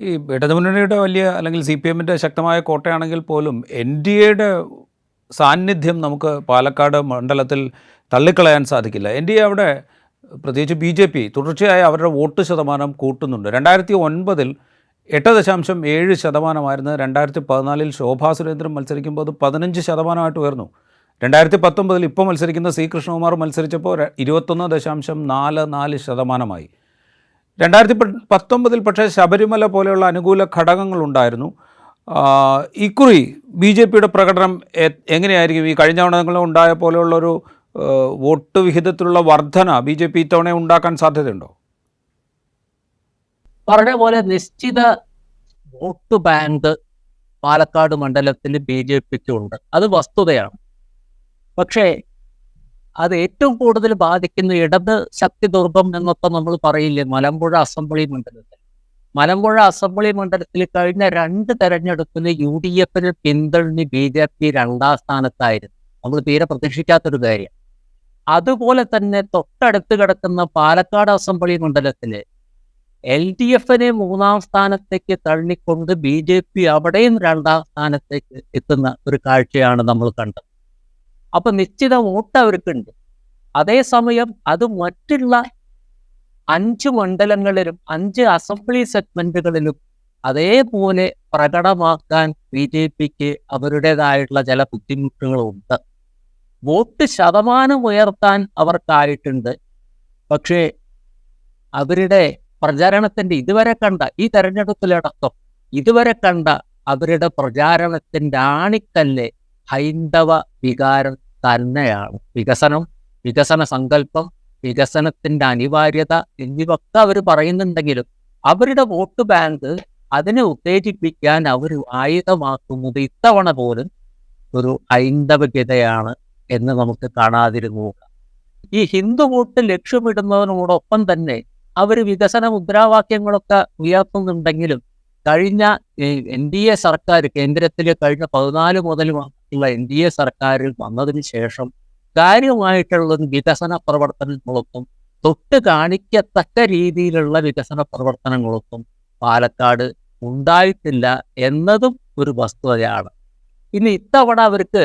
ഈ ഇടതുമുന്നണിയുടെ വലിയ അല്ലെങ്കിൽ സി പി എമ്മിന്റെ ശക്തമായ കോട്ടയാണെങ്കിൽ പോലും എൻ ഡി എയുടെ സാന്നിധ്യം നമുക്ക് പാലക്കാട് മണ്ഡലത്തിൽ തള്ളിക്കളയാൻ സാധിക്കില്ല. എൻ ഡി എ അവിടെ പ്രത്യേകിച്ച് ബി ജെ പി തുടർച്ചയായി അവരുടെ വോട്ട് ശതമാനം കൂട്ടുന്നുണ്ട്. രണ്ടായിരത്തി ഒൻപതിൽ എട്ട് ദശാംശം ഏഴ് ശതമാനമായിരുന്നു. രണ്ടായിരത്തി പതിനാലിൽ ശോഭാ സുരേന്ദ്രൻ മത്സരിക്കുമ്പോൾ അത് പതിനഞ്ച് ശതമാനമായിട്ട് ഉയർന്നു. രണ്ടായിരത്തി പത്തൊമ്പതിൽ ഇപ്പോൾ മത്സരിക്കുന്ന സി കൃഷ്ണകുമാർ മത്സരിച്ചപ്പോൾ ഇരുപത്തൊന്ന് ദശാംശം നാല് നാല് ശതമാനമായി. രണ്ടായിരത്തി പത്തൊമ്പതിൽ പക്ഷേ ശബരിമല പോലെയുള്ള അനുകൂല ഘടകങ്ങളുണ്ടായിരുന്നു. ഇക്കുറി ബി ജെ പിയുടെ പ്രകടനം എങ്ങനെയായിരിക്കും? ഈ കഴിഞ്ഞ തവണങ്ങൾ ഉണ്ടായ പോലെയുള്ളൊരു വോട്ട് വിഹിതത്തിലുള്ള വർധന ബി ജെ പി ഇത്തവണ ഉണ്ടാക്കാൻ സാധ്യതയുണ്ടോ? പറഞ്ഞ പോലെ നിശ്ചിത വോട്ട് ബാങ്ക് പാലക്കാട് മണ്ഡലത്തിൽ ബി ജെ പിക്ക് ഉണ്ട് അത് വസ്തുതയാണ്. പക്ഷേ അത് ഏറ്റവും കൂടുതൽ ബാധിക്കുന്ന ഇടത് ശക്തി ദുർഭം എന്നൊക്കെ നമ്മൾ പറയില്ലേ? മലമ്പുഴ അസംബ്ലി മണ്ഡലത്തിൽ. മലമ്പുഴ അസംബ്ലി മണ്ഡലത്തിൽ കഴിഞ്ഞ രണ്ട് തെരഞ്ഞെടുപ്പിന് യു ഡി എഫിന് പിന്തുണി ബി ജെ പി രണ്ടാം സ്ഥാനത്തായിരുന്നു. നമ്മൾ തീരെ പ്രതീക്ഷിക്കാത്തൊരു കാര്യം. അതുപോലെ തന്നെ തൊട്ടടുത്ത് കിടക്കുന്ന പാലക്കാട് അസംബ്ലി മണ്ഡലത്തിൽ എൽ ഡി എഫിനെ മൂന്നാം സ്ഥാനത്തേക്ക് തള്ളിക്കൊണ്ട് ബി ജെ പി അവിടെയും രണ്ടാം സ്ഥാനത്തേക്ക് എത്തുന്ന ഒരു കാഴ്ചയാണ് നമ്മൾ കണ്ടത്. അപ്പൊ നിശ്ചിത വോട്ട് അവർക്കുണ്ട്. അതേസമയം അത് മറ്റുള്ള അഞ്ച് മണ്ഡലങ്ങളിലും അഞ്ച് അസംബ്ലി സെഗ്മെന്റുകളിലും അതേപോലെ പ്രകടമാക്കാൻ ബി ജെ പിക്ക് അവരുടേതായിട്ടുള്ള ചില ബുദ്ധിമുട്ടുകളുണ്ട്. വോട്ട് ശതമാനം ഉയർത്താൻ അവർക്കായിട്ടുണ്ട്. പക്ഷേ അവരുടെ പ്രചാരണത്തിന്റെ ഇതുവരെ കണ്ട ഈ തെരഞ്ഞെടുപ്പിലടക്കം ഇതുവരെ കണ്ട അവരുടെ പ്രചാരണത്തിന്റെ ആണിക്കല്ല് ഹൈന്ദവ വികാരം തന്നെയാണ്. വികസനം വികസന സങ്കല്പം വികസനത്തിന്റെ അനിവാര്യത എന്നിവയൊക്കെ അവർ പറയുന്നുണ്ടെങ്കിലും അവരുടെ വോട്ട് ബാങ്ക് അതിനെ ഉത്തേജിപ്പിക്കാൻ അവർ ആയുധമാക്കുന്നത് ഇത്തവണ പോലും ഒരു ഹൈന്ദവഗതയാണ് എന്ന് നമുക്ക് കാണാതിരുന്നു. ഈ ഹിന്ദു വോട്ട് ലക്ഷ്യമിടുന്നതിനോടൊപ്പം തന്നെ അവർ വികസന മുദ്രാവാക്യങ്ങളൊക്കെ ഉയർത്തുന്നുണ്ടെങ്കിലും കഴിഞ്ഞ എൻ ഡി എ സർക്കാർ കേന്ദ്രത്തിൽ കഴിഞ്ഞ പതിനാല് മുതൽ ഉള്ള എൻ ഡി എ സർക്കാരിൽ വന്നതിന് ശേഷം കാര്യമായിട്ടുള്ള വികസന പ്രവർത്തനങ്ങൾക്കും തൊട്ട് കാണിക്കത്തക്ക രീതിയിലുള്ള വികസന പ്രവർത്തനങ്ങളൊന്നും പാലക്കാട് ഉണ്ടായിട്ടില്ല എന്നതും ഒരു വസ്തുതയാണ്. ഇനി ഇത്തവണ അവർക്ക്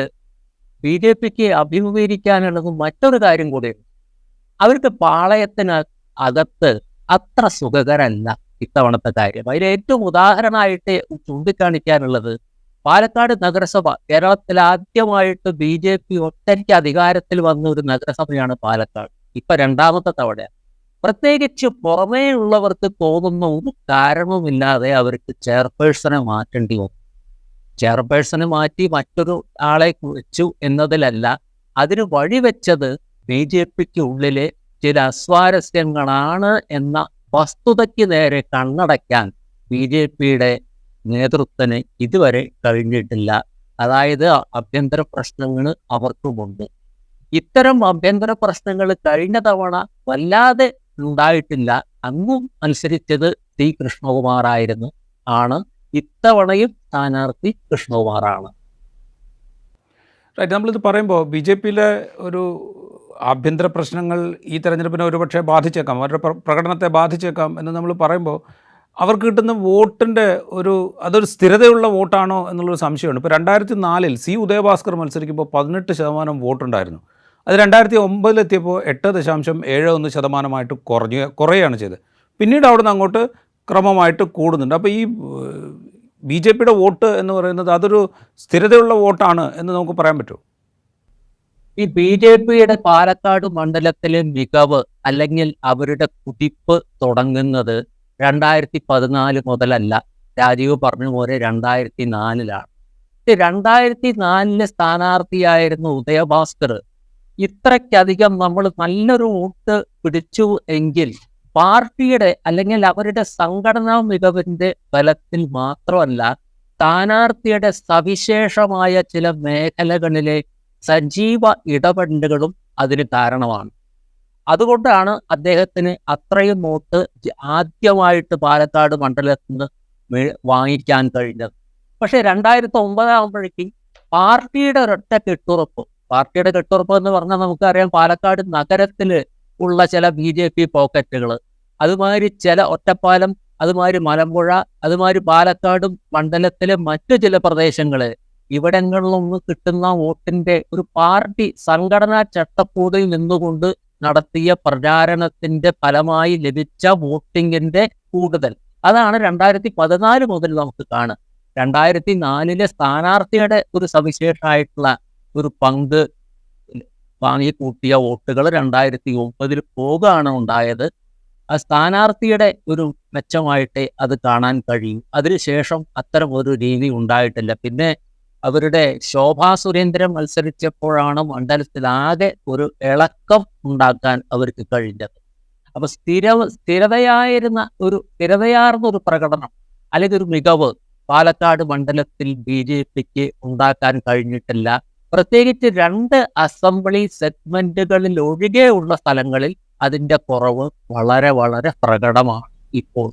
ബി ജെ പിക്ക് അഭിമുഖീകരിക്കാനുള്ളത് മറ്റൊരു കാര്യം കൂടിയുണ്ട്. അവർക്ക് പാളയത്തിന് അകത്ത് അത്ര സുഖകരമല്ല ഇത്തവണത്തെ കാര്യം. അതിൽ ഏറ്റവും ഉദാഹരണമായിട്ട് ചൂണ്ടിക്കാണിക്കാനുള്ളത് പാലക്കാട് നഗരസഭ കേരളത്തിൽ ആദ്യമായിട്ട് ബി ജെ പി ഒറ്റയ്ക്ക് അധികാരത്തിൽ വന്ന ഒരു നഗരസഭയാണ് പാലക്കാട്. ഇപ്പൊ രണ്ടാമത്തെ തവണ. പ്രത്യേകിച്ച് പുറമേ ഉള്ളവർക്ക് തോന്നുന്ന ഒരു കാരണവുമില്ലാതെ അവർക്ക് ചെയർപേഴ്സണെ മാറ്റേണ്ടി വന്നു. ചെയർപേഴ്സണെ മാറ്റി മറ്റൊരു ആളെ വെച്ചു എന്നതിലല്ല അതിന് വഴിവെച്ചത് ബി ജെ പിക്ക് ഉള്ളിലെ ചില അസ്വാരസ്യങ്ങളാണ് എന്ന വസ്തുതയ്ക്ക് നേരെ കണ്ണടയ്ക്കാൻ ബി ജെ പിയുടെ നേതൃത്വത്തിന് ഇതുവരെ കഴിഞ്ഞിട്ടില്ല. അതായത് ആഭ്യന്തര പ്രശ്നങ്ങൾ അവർക്കുമുണ്ട്. ഇത്തരം ആഭ്യന്തര പ്രശ്നങ്ങൾ കഴിഞ്ഞ തവണ വല്ലാതെ ഉണ്ടായിട്ടില്ല. അങ്ങും മത്സരിച്ചത് സി കൃഷ്ണകുമാറായിരുന്നു. ആണ് ഇത്തവണയും സ്ഥാനാർത്ഥി കൃഷ്ണകുമാറാണ്. റൈറ്റ് നമ്മളിത് പറയുമ്പോൾ ബി ജെ പിയിലെ ഒരു ആഭ്യന്തര പ്രശ്നങ്ങൾ ഈ തെരഞ്ഞെടുപ്പിനെ ഒരുപക്ഷെ ബാധിച്ചേക്കാം. അവരുടെ പ്രകടനത്തെ ബാധിച്ചേക്കാം എന്ന് നമ്മൾ പറയുമ്പോൾ അവർക്ക് കിട്ടുന്ന വോട്ടിന്റെ ഒരു അതൊരു സ്ഥിരതയുള്ള വോട്ടാണോ എന്നുള്ളൊരു സംശയമാണ് ഇപ്പോൾ രണ്ടായിരത്തി നാലിൽ സി ഉദയഭാസ്കർ മത്സരിക്കുമ്പോൾ പതിനെട്ട് ശതമാനം വോട്ടുണ്ടായിരുന്നു. അത് രണ്ടായിരത്തി ഒമ്പതിലെത്തിയപ്പോൾ എട്ട് ദശാംശം ഏഴ് ഒന്ന് ശതമാനമായിട്ട് കുറഞ്ഞു കുറയുകയാണ് ചെയ്തത്. പിന്നീട് അവിടുന്ന് അങ്ങോട്ട് ക്രമമായിട്ട് കൂടുന്നുണ്ട്. അപ്പോൾ ഈ ബി ജെ പിയുടെ വോട്ട് എന്ന് പറയുന്നത് അതൊരു സ്ഥിരതയുള്ള വോട്ടാണ് എന്ന് നമുക്ക് പറയാൻ പറ്റുമോ? ഈ ബി ജെ പിയുടെ പാലക്കാട് മണ്ഡലത്തിലെ മികവ് അല്ലെങ്കിൽ അവരുടെ കുതിപ്പ് തുടങ്ങുന്നത് രണ്ടായിരത്തി പതിനാല് മുതലല്ല. രാജീവ് പറഞ്ഞ പോലെ രണ്ടായിരത്തി നാലിലാണ് രണ്ടായിരത്തി നാലിലെ സ്ഥാനാർത്ഥിയായിരുന്ന ഉദയഭാസ്കർ. ഇത്രയ്ക്കധികം നമ്മൾ നല്ലൊരു വോട്ട് പിടിച്ചു എങ്കിൽ പാർട്ടിയുടെ അല്ലെങ്കിൽ അവരുടെ സംഘടനാ മികവിന്റെ ബലത്തിൽ മാത്രമല്ല സ്ഥാനാർത്ഥിയുടെ സവിശേഷമായ ചില മേഖലകളിലെ സജീവ ഇടപെടലുകളും അതിന് കാരണമാണ്. അതുകൊണ്ടാണ് അദ്ദേഹത്തിന് അത്രയും നോട്ട് ആദ്യമായിട്ട് പാലക്കാട് മണ്ഡലത്തിൽ നിന്ന് വാങ്ങിക്കാൻ കഴിഞ്ഞത്. പക്ഷെ രണ്ടായിരത്തി ഒമ്പതാകുമ്പോഴേക്കും പാർട്ടിയുടെ ഒരൊറ്റ കെട്ടുറപ്പ് പാർട്ടിയുടെ കെട്ടുറപ്പ് എന്ന് പറഞ്ഞാൽ നമുക്കറിയാം പാലക്കാട് നഗരത്തിൽ ഉള്ള ചില ബി ജെ പി പോക്കറ്റുകൾ അതുമാതിരി ചില ഒറ്റപ്പാലം അതുമാതിരി മലമ്പുഴ അതുമാതിരി പാലക്കാട് മണ്ഡലത്തിലെ മറ്റു ചില പ്രദേശങ്ങൾ ഇവിടങ്ങളിൽ നിന്ന് കിട്ടുന്ന വോട്ടിന്റെ ഒരു പാർട്ടി സംഘടനാ ചട്ടക്കൂടിൽ നിന്നുകൊണ്ട് നടത്തിയ പ്രചാരണത്തിന്റെ ഫലമായി ലഭിച്ച വോട്ടിങ്ങിന്റെ കൂടുതൽ. അതാണ് രണ്ടായിരത്തി പതിനാല് മുതൽ നമുക്ക് കാണുക രണ്ടായിരത്തി നാലിലെ സ്ഥാനാർത്ഥിയുടെ ഒരു സവിശേഷമായിട്ടുള്ള ഒരു പങ്ക് വാങ്ങിക്കൂട്ടിയ വോട്ടുകൾ രണ്ടായിരത്തി ഒമ്പതിൽ പോകുകയാണ് ഉണ്ടായത്. ആ സ്ഥാനാർത്ഥിയുടെ ഒരു മെച്ചമായിട്ടേ അത് കാണാൻ കഴിയും. അതിനുശേഷം അത്തരം ഒരു രീതി ഉണ്ടായിട്ടില്ല. പിന്നെ അവരുടെ ശോഭാ സുരേന്ദ്രൻ മത്സരിച്ചപ്പോഴാണ് മണ്ഡലത്തിലാകെ ഒരു ഇളക്കം ഉണ്ടാക്കാൻ അവർക്ക് കഴിഞ്ഞത്. അപ്പൊ സ്ഥിര സ്ഥിരതയായിരുന്ന ഒരു സ്ഥിരതയാർന്ന ഒരു പ്രകടനം അല്ലെങ്കിൽ ഒരു മികവ് പാലക്കാട് മണ്ഡലത്തിൽ ബി ജെ പിക്ക് ഉണ്ടാക്കാൻ കഴിഞ്ഞിട്ടില്ല. പ്രത്യേകിച്ച് രണ്ട് അസംബ്ലി സെഗ്മെന്റുകളിൽ ഒഴികെയുള്ള സ്ഥലങ്ങളിൽ അതിന്റെ കുറവ് വളരെ വളരെ പ്രകടമാണ് ഇപ്പോൾ.